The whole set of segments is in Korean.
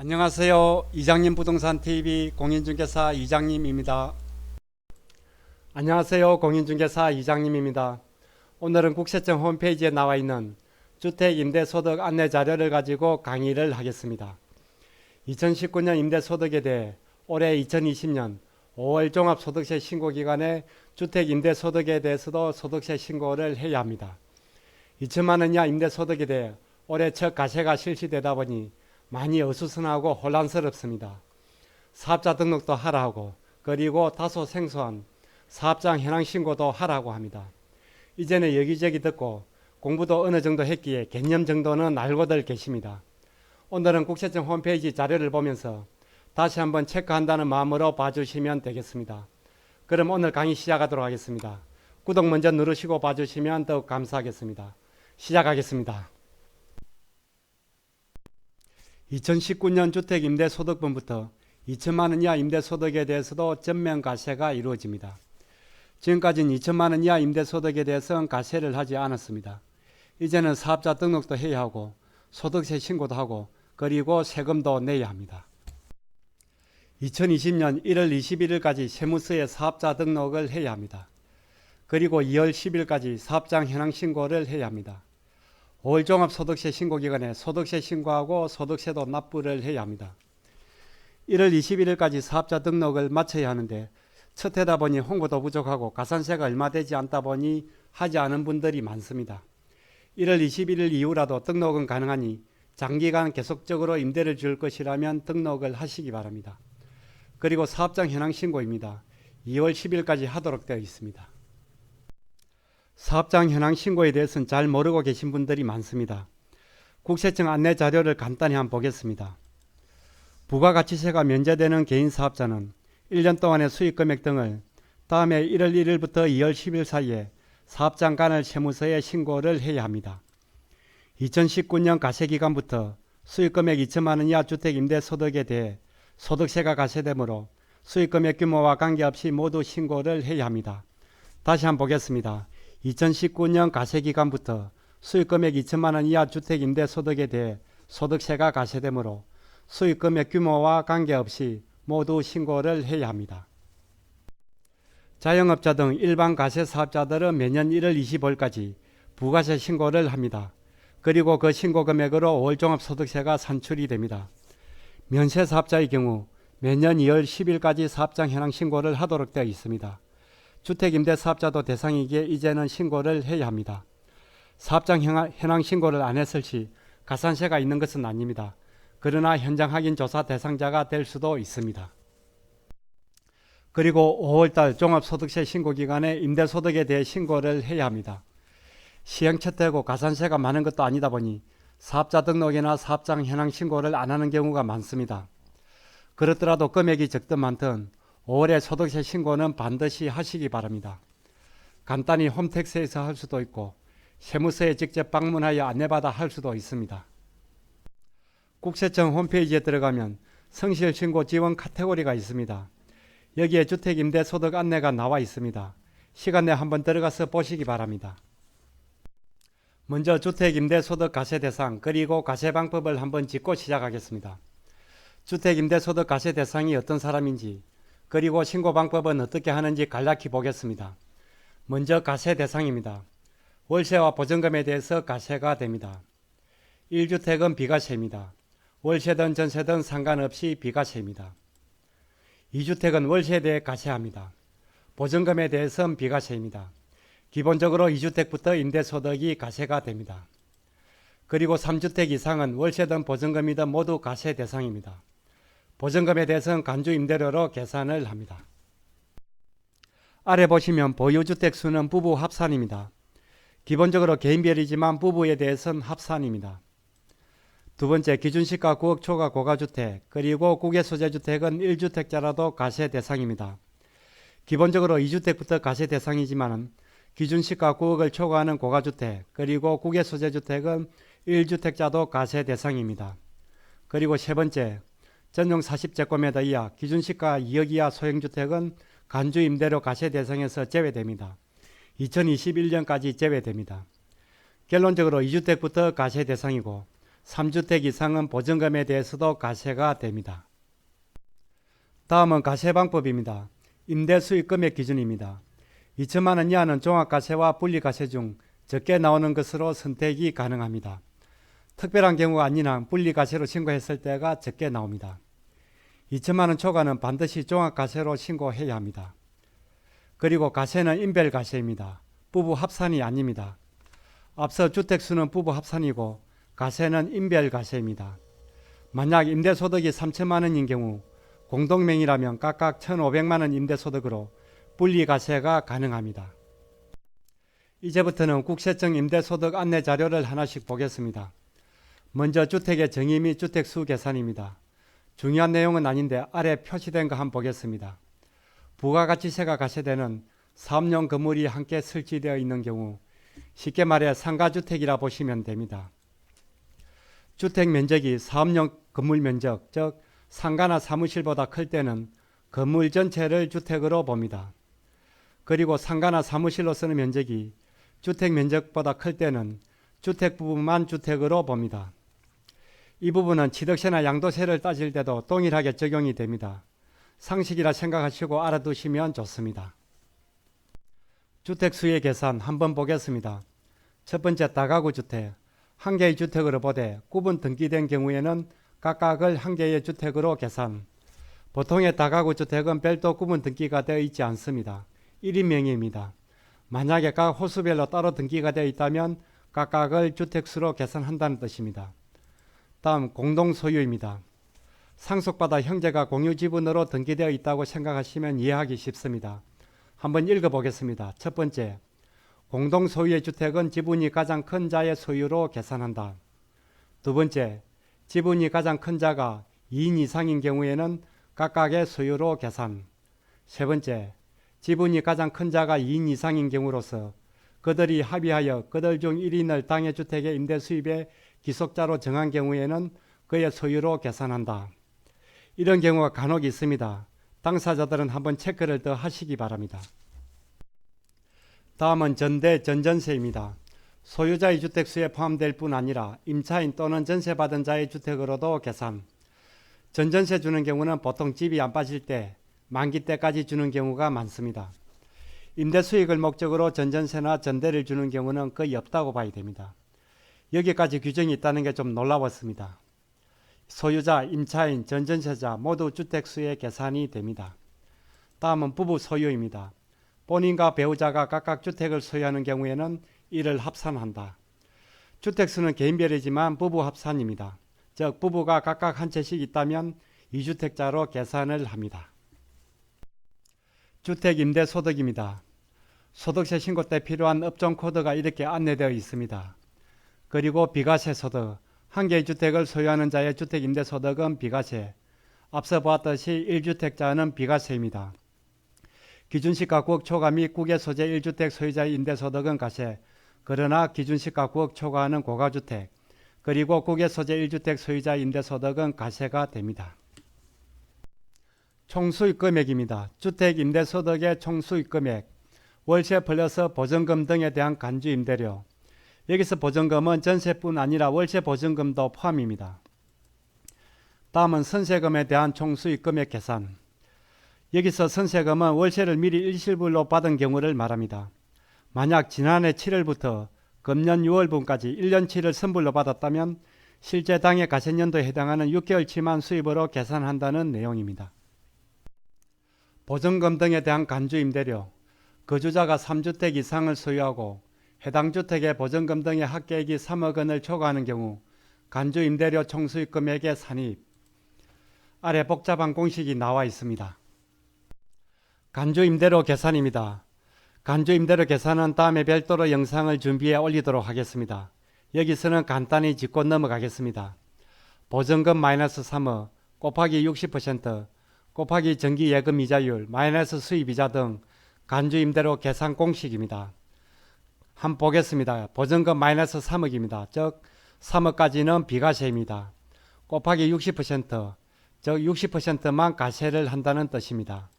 안녕하세요. 이장님 부동산 TV 공인중개사 이장님입니다. 안녕하세요. 공인중개사 이장님입니다. 오늘은 국세청 홈페이지에 나와 있는 주택 임대소득 안내 자료를 가지고 강의를 하겠습니다. 2019년 임대소득에 대해 올해 2020년 5월 종합소득세 신고 기간에 주택 임대소득에 대해서도 소득세 신고를 해야 합니다. 2천만 원 이하 임대소득에 대해 올해 첫 가세가 실시되다 보니 많이 어수선하고 혼란스럽습니다. 사업자 등록도 하라 하고 그리고 다소 생소한 사업장 현황 신고도 하라고 합니다. 이제는 여기저기 듣고 공부도 어느 정도 했기에 개념 정도는 알고들 계십니다. 오늘은 국세청 홈페이지 자료를 보면서 다시 한번 체크한다는 마음으로 봐주시면 되겠습니다. 그럼 오늘 강의 시작하도록 하겠습니다. 구독 먼저 누르시고 봐주시면 더욱 감사하겠습니다. 시작하겠습니다. 2019년 주택 임대 소득분부터 2천만 원 이하 임대 소득에 대해서도 전면 가세가 이루어집니다. 지금까지는 2천만 원 이하 임대 소득에 대해서는 가세를 하지 않았습니다. 이제는 사업자 등록도 해야 하고 소득세 신고도 하고 그리고 세금도 내야 합니다. 2020년 1월 21일까지 세무서에 사업자 등록을 해야 합니다. 그리고 2월 10일까지 사업장 현황 신고를 해야 합니다. 5월 종합소득세 신고 기간에 소득세 신고하고 소득세도 납부를 해야 합니다. 1월 21일까지 사업자 등록을 마쳐야 하는데 첫 해다 보니 홍보도 부족하고 가산세가 얼마 되지 않다 보니 하지 않은 분들이 많습니다. 1월 21일 이후라도 등록은 가능하니 장기간 계속적으로 임대를 줄 것이라면 등록을 하시기 바랍니다. 그리고 사업장 현황 신고입니다. 2월 10일까지 하도록 되어 있습니다. 사업장 현황 신고에 대해서는 잘 모르고 계신 분들이 많습니다. 국세청 안내 자료를 간단히 한번 보겠습니다. 부가가치세가 면제되는 개인 사업자는 1년 동안의 수익 금액 등을 다음해 1월 1일부터 2월 10일 사이에 사업장 간을 세무서에 신고를 해야 합니다. 2019년 가세기간부터 수익 금액 2천만 원 이하 주택 임대 소득에 대해 소득세가 가세되므로 수익 금액 규모와 관계없이 모두 신고를 해야 합니다. 다시 한번 보겠습니다. 2019년 가세 기간부터 수익 금액 2천만 원 이하 주택 임대 소득에 대해 소득세가 가세되므로 수익 금액 규모와 관계없이 모두 신고를 해야 합니다. 자영업자 등 일반 가세 사업자들은 매년 1월 25일까지 부가세 신고를 합니다. 그리고 그 신고 금액으로 5월 종합소득세가 산출이 됩니다. 면세 사업자의 경우 매년 2월 10일까지 사업장 현황 신고를 하도록 되어 있습니다. 주택 임대 사업자도 대상이기에 이제는 신고를 해야 합니다. 사업장 현황 신고를 안 했을 시 가산세가 있는 것은 아닙니다. 그러나 현장 확인 조사 대상자가 될 수도 있습니다. 그리고 5월달 종합소득세 신고 기간에 임대소득에 대해 신고를 해야 합니다. 시행 첫 해고 가산세가 많은 것도 아니다 보니 사업자 등록이나 사업장 현황 신고를 안 하는 경우가 많습니다. 그렇더라도 금액이 적든 많든 5월에 소득세 신고는 반드시 하시기 바랍니다. 간단히 홈택스에서 할 수도 있고 세무서에 직접 방문하여 안내받아 할 수도 있습니다. 국세청 홈페이지에 들어가면 성실 신고 지원 카테고리가 있습니다. 여기에 주택 임대 소득 안내가 나와 있습니다. 시간 내 한번 들어가서 보시기 바랍니다. 먼저 주택 임대 소득 가세 대상 그리고 가세 방법을 한번 짚고 시작하겠습니다. 주택 임대 소득 가세 대상이 어떤 사람인지 그리고 신고 방법은 어떻게 하는지 간략히 보겠습니다. 먼저 가세 대상입니다. 월세와 보증금에 대해서 가세가 됩니다. 1주택은 비과세입니다. 월세든 전세든 상관없이 비과세입니다. 2주택은 월세에 대해 가세합니다. 보증금에 대해서는 비과세입니다. 기본적으로 2주택부터 임대소득이 가세가 됩니다. 그리고 3주택 이상은 월세든 보증금이든 모두 가세 대상입니다. 보증금에 대해서는 간주 임대료로 계산을 합니다. 아래 보시면 보유주택 수는 부부 합산입니다. 기본적으로 개인별이지만 부부에 대해서는 합산입니다. 두 번째 기준시가 구억 초과 고가주택 그리고 국외 소재주택은 1주택자라도 가세 대상입니다. 기본적으로 2주택부터 가세 대상이지만 기준시가 9억을 초과하는 고가주택 그리고 국외 소재주택은 1주택자도 가세 대상입니다. 그리고 세 번째 전용 40제곱미터 이하 기준시가 2억 이하 소형주택은 간주 임대료 가세 대상에서 제외됩니다. 2021년까지 제외됩니다. 결론적으로 2주택부터 가세 대상이고 3주택 이상은 보증금에 대해서도 가세가 됩니다. 다음은 가세방법입니다. 임대 수익 금액 기준입니다. 2천만 원 이하는 종합가세와 분리가세 중 적게 나오는 것으로 선택이 가능합니다. 특별한 경우가 아닌 한 분리가세로 신고했을 때가 적게 나옵니다. 2천만 원 초과는 반드시 종합가세로 신고해야 합니다. 그리고 가세는 인별가세입니다. 부부 합산이 아닙니다. 앞서 주택수는 부부 합산이고 가세는 인별가세입니다. 만약 임대소득이 3천만 원인 경우 공동명의라면 각각 1,500만 원 임대소득으로 분리가세가 가능합니다. 이제부터는 국세청 임대소득 안내 자료를 하나씩 보겠습니다. 먼저 주택의 정의 및 주택 수 계산입니다. 중요한 내용은 아닌데 아래 표시된 거 한번 보겠습니다. 부가가치세가 가세되는 사업용 건물이 함께 설치되어 있는 경우 쉽게 말해 상가주택이라 보시면 됩니다. 주택 면적이 사업용 건물 면적, 즉 상가나 사무실보다 클 때는 건물 전체를 주택으로 봅니다. 그리고 상가나 사무실로 쓰는 면적이 주택 면적보다 클 때는 주택 부분만 주택으로 봅니다. 이 부분은 취득세나 양도세를 따질 때도 동일하게 적용이 됩니다. 상식이라 생각하시고 알아두시면 좋습니다. 주택 수의 계산 한번 보겠습니다. 첫 번째 다가구 주택 한 개의 주택으로 보되 구분 등기된 경우에는 각각을 한 개의 주택으로 계산. 보통의 다가구 주택은 별도 구분 등기가 되어 있지 않습니다. 1인 명의입니다. 만약에 각 호수별로 따로 등기가 되어 있다면 각각을 주택수로 계산한다는 뜻입니다. 다음 공동 소유입니다. 상속받아 형제가 공유 지분으로 등기되어 있다고 생각하시면 이해하기 쉽습니다. 한번 읽어보겠습니다. 첫 번째, 공동 소유의 주택은 지분이 가장 큰 자의 소유로 계산한다. 두 번째, 지분이 가장 큰 자가 2인 이상인 경우에는 각각의 소유로 계산. 세 번째, 지분이 가장 큰 자가 2인 이상인 경우로서 그들이 합의하여 그들 중 1인을 당해 주택의 임대 수입의 기속자로 정한 경우에는 그의 소유로 계산한다. 이런 경우가 간혹 있습니다. 당사자들은 한번 체크를 더 하시기 바랍니다. 다음은 전대 전전세입니다. 소유자의 주택수에 포함될 뿐 아니라 임차인 또는 전세받은 자의 주택으로도 계산. 전전세 주는 경우는 보통 집이 안 빠질 때 만기 때까지 주는 경우가 많습니다. 임대 수익을 목적으로 전전세나 전대를 주는 경우는 거의 없다고 봐야 됩니다. 여기까지 규정이 있다는 게 좀 놀라웠습니다. 소유자, 임차인, 전전세자 모두 주택수의 계산이 됩니다. 다음은 부부 소유입니다. 본인과 배우자가 각각 주택을 소유하는 경우에는 이를 합산한다. 주택수는 개인별이지만 부부 합산입니다. 즉 부부가 각각 한 채씩 있다면 2주택자로 계산을 합니다. 주택 임대 소득입니다. 소득세 신고 때 필요한 업종 코드가 이렇게 안내되어 있습니다. 그리고 비과세 소득, 한 개의 주택을 소유하는 자의 주택 임대 소득은 비과세, 앞서 보았듯이 1주택자는 비과세입니다. 기준시가 구억 초과 및 국외 소재 1주택 소유자의 임대 소득은 가세, 그러나 기준시가 구억 초과하는 고가주택, 그리고 국외 소재 1주택 소유자 임대 소득은 가세가 됩니다. 총수익 금액입니다. 주택 임대 소득의 총수익 금액, 월세 플러스 보증금 등에 대한 간주 임대료. 여기서 보증금은 전세뿐 아니라 월세 보증금도 포함입니다. 다음은 선세금에 대한 총수익 금액 계산. 여기서 선세금은 월세를 미리 일시불로 받은 경우를 말합니다. 만약 지난해 7월부터 금년 6월분까지 1년치를 선불로 받았다면 실제 당해 가세년도에 해당하는 6개월치만 수입으로 계산한다는 내용입니다. 보증금 등에 대한 간주 임대료, 거주자가 3주택 이상을 소유하고 해당 주택의 보증금 등의 합계액이 3억 원을 초과하는 경우 간주 임대료 총수익 금액의 산입 아래 복잡한 공식이 나와 있습니다. 간주 임대료 계산입니다. 간주 임대료 계산은 다음에 별도로 영상을 준비해 올리도록 하겠습니다. 여기서는 간단히 짚고 넘어가겠습니다. 보증금 마이너스 3억 곱하기 60% 곱하기 정기 예금 이자율 마이너스 수입 이자 등 간주 임대료 계산 공식입니다. 한번 보겠습니다. 보증금 마이너스 3억입니다. 즉 3억까지는 비과세입니다. 곱하기 60%, 즉 60%만 가세를 한다는 뜻입니다.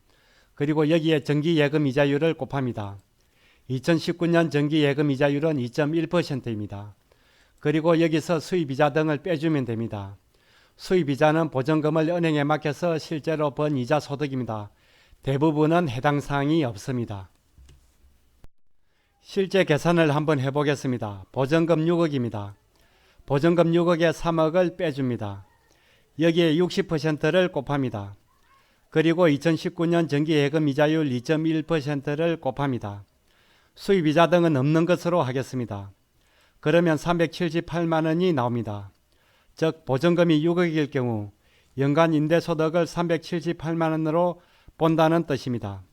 그리고 여기에 정기 예금 이자율을 곱합니다. 2019년 정기 예금 이자율은 2.1%입니다. 그리고 여기서 수입이자 등을 빼주면 됩니다. 수입이자는 보증금을 은행에 맡겨서 실제로 번 이자 소득입니다. 대부분은 해당 사항이 없습니다. 실제 계산을 한번 해보겠습니다. 보증금 6억입니다. 보증금 6억에 3억을 빼줍니다. 여기에 60%를 곱합니다. 그리고 2019년 정기예금 이자율 2.1%를 곱합니다. 수입이자 등은 없는 것으로 하겠습니다. 그러면 378만 원이 나옵니다. 즉 보증금이 6억일 경우 연간 임대소득을 378만 원으로 본다는 뜻입니다.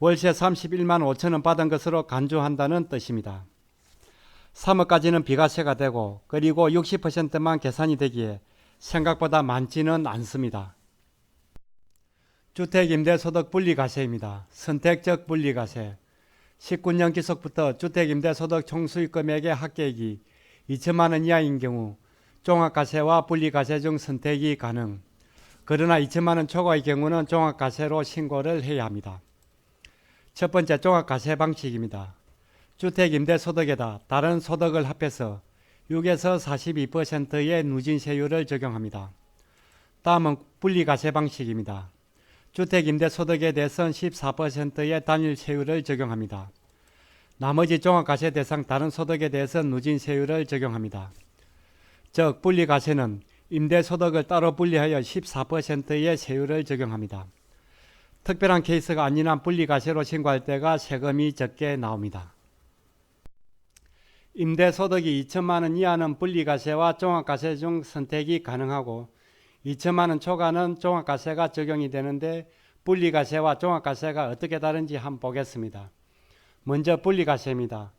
월세 31만 5천 원 받은 것으로 간주한다는 뜻입니다. 3억까지는 비과세가 되고 그리고 60%만 계산이 되기에 생각보다 많지는 않습니다. 주택임대소득 분리과세입니다. 선택적 분리과세 19년 기속부터 주택임대소득 총수익금액의 합계액이 2천만 원 이하인 경우 종합과세와 분리과세 중 선택이 가능. 그러나 2천만 원 초과의 경우는 종합과세로 신고를 해야 합니다. 첫 번째 종합과세 방식입니다. 주택 임대 소득에다 다른 소득을 합해서 6에서 42%의 누진세율을 적용합니다. 다음은 분리과세 방식입니다. 주택 임대 소득에 대해서는 14%의 단일 세율을 적용합니다. 나머지 종합과세 대상 다른 소득에 대해서 누진세율을 적용합니다. 즉 분리과세는 임대 소득을 따로 분리하여 14%의 세율을 적용합니다. 특별한 케이스가 아닌 한 분리과세로 신고할 때가 세금이 적게 나옵니다. 임대소득이 2천만 원 이하는 분리과세와 종합과세 중 선택이 가능하고 2천만 원 초과는 종합과세가 적용이 되는데 분리과세와 종합과세가 어떻게 다른지 한번 보겠습니다. 먼저 분리과세입니다.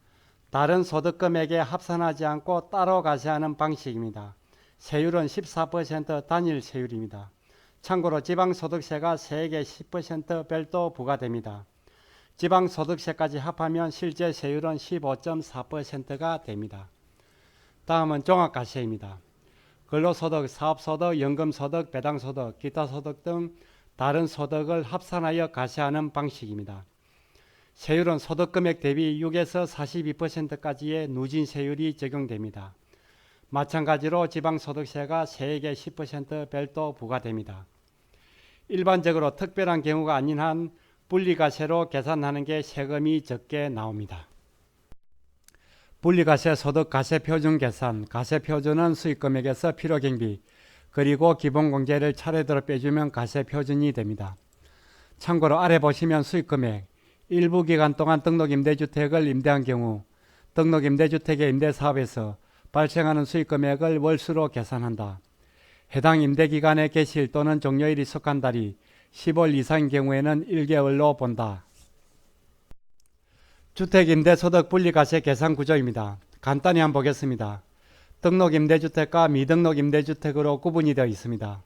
다른 소득금액에 합산하지 않고 따로 과세하는 방식입니다. 세율은 14% 단일 세율입니다. 참고로 지방소득세가 세액의 10% 별도 부과됩니다. 지방소득세까지 합하면 실제 세율은 15.4%가 됩니다. 다음은 종합과세입니다. 근로소득, 사업소득, 연금소득, 배당소득, 기타소득 등 다른 소득을 합산하여 과세하는 방식입니다. 세율은 소득금액 대비 6에서 42%까지의 누진세율이 적용됩니다. 마찬가지로 지방소득세가 세액의 10% 별도 부과됩니다. 일반적으로 특별한 경우가 아닌 한 분리과세로 계산하는 게 세금이 적게 나옵니다. 분리과세 소득 과세 표준 계산, 과세 표준은 수익 금액에서 필요 경비, 그리고 기본공제를 차례대로 빼주면 과세 표준이 됩니다. 참고로 아래 보시면 수익 금액, 일부 기간 동안 등록 임대주택을 임대한 경우 등록 임대주택의 임대 사업에서 발생하는 수익 금액을 월수로 계산한다. 해당 임대 기간의 개시일 또는 종료일이 속한 달이 10월 이상인 경우에는 1개월로 본다. 주택임대소득 분리과세 계산 구조입니다. 간단히 한번 보겠습니다. 등록 임대주택과 미등록 임대주택으로 구분이 되어 있습니다.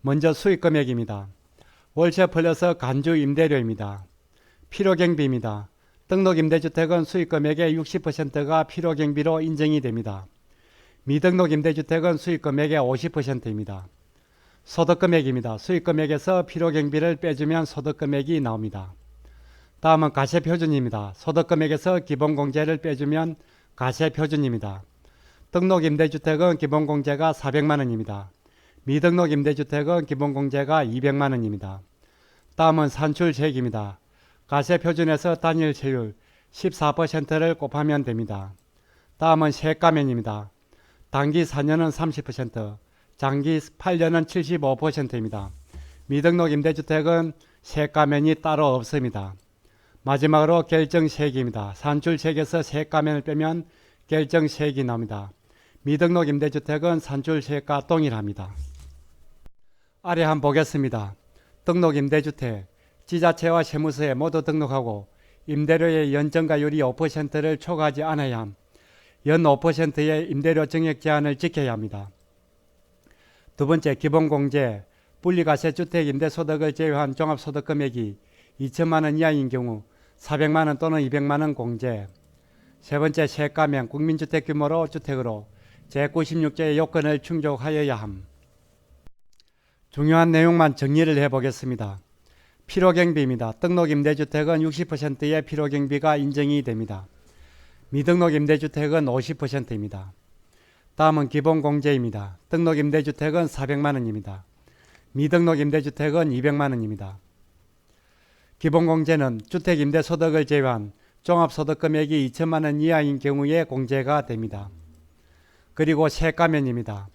먼저 수익 금액입니다. 월세 플러스 간주 임대료입니다. 필요경비입니다. 등록 임대주택은 수익 금액의 60%가 필요경비로 인정이 됩니다. 미등록 임대주택은 수익금액의 50%입니다. 소득금액입니다. 수익금액에서 필요경비를 빼주면 소득금액이 나옵니다. 다음은 가세표준입니다. 소득금액에서 기본공제를 빼주면 가세표준입니다. 등록임대주택은 기본공제가 400만원입니다. 미등록임대주택은 기본공제가 200만원입니다. 다음은 산출세액입니다. 가세표준에서 단일세율 14%를 곱하면 됩니다. 다음은 세가면입니다. 단기 4년은 30%, 장기 8년은 75%입니다. 미등록 임대주택은 세가면이 따로 없습니다. 마지막으로 결정세액입니다. 산출세액에서 세가면을 빼면 결정세액이 나옵니다. 미등록 임대주택은 산출세액과 동일합니다. 아래 한번 보겠습니다. 등록 임대주택, 지자체와 세무서에 모두 등록하고 임대료의 연정가율이 5%를 초과하지 않아야 함. 연 5%의 임대료 증액 제한을 지켜야 합니다. 두 번째 기본공제, 분리과세 주택 임대소득을 제외한 종합소득 금액이 2천만 원 이하인 경우 400만 원 또는 200만 원 공제. 세 번째 세가면 국민주택 규모로 주택으로 제96조의 요건을 충족하여야 함. 중요한 내용만 정리를 해보겠습니다. 필요경비입니다. 등록임대주택은 60%의 필요경비가 인정이 됩니다. 미등록 임대주택은 50%입니다. 다음은 기본공제입니다. 등록 임대주택은 400만 원입니다. 미등록 임대주택은 200만 원입니다. 기본공제는 주택 임대소득을 제외한 종합소득 금액이 2천만 원 이하인 경우에 공제가 됩니다. 그리고 세가면입니다.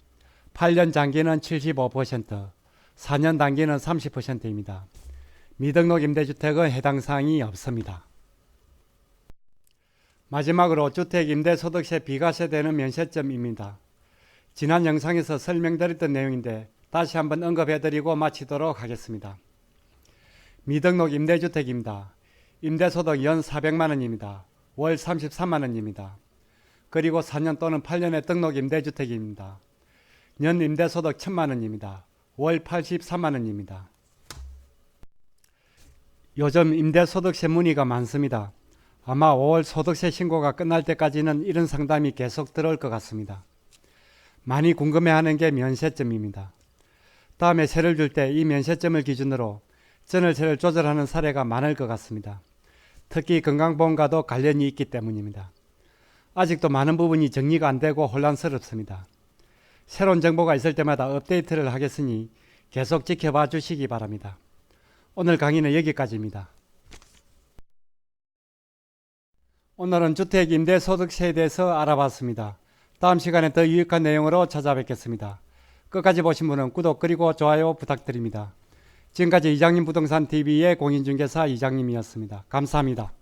8년 장기는 75%, 4년 단기는 30%입니다. 미등록 임대주택은 해당 사항이 없습니다. 마지막으로 주택 임대소득세 비과세 되는 면세점입니다. 지난 영상에서 설명드렸던 내용인데 다시 한번 언급해드리고 마치도록 하겠습니다. 미등록 임대주택입니다. 임대소득 연 400만 원입니다. 월 33만 원입니다. 그리고 4년 또는 8년의 등록 임대주택입니다. 연 임대소득 1000만 원입니다. 월 83만 원입니다. 요즘 임대소득세 문의가 많습니다. 아마 5월 소득세 신고가 끝날 때까지는 이런 상담이 계속 들어올 것 같습니다. 많이 궁금해하는 게 면세점입니다. 다음에 세를 줄 때 이 면세점을 기준으로 전월세를 조절하는 사례가 많을 것 같습니다. 특히 건강보험과도 관련이 있기 때문입니다. 아직도 많은 부분이 정리가 안 되고 혼란스럽습니다. 새로운 정보가 있을 때마다 업데이트를 하겠으니 계속 지켜봐 주시기 바랍니다. 오늘 강의는 여기까지입니다. 오늘은 주택 임대 소득세에 대해서 알아봤습니다. 다음 시간에 더 유익한 내용으로 찾아뵙겠습니다. 끝까지 보신 분은 구독 그리고 좋아요 부탁드립니다. 지금까지 이장님 부동산 TV의 공인중개사 이장님이었습니다. 감사합니다.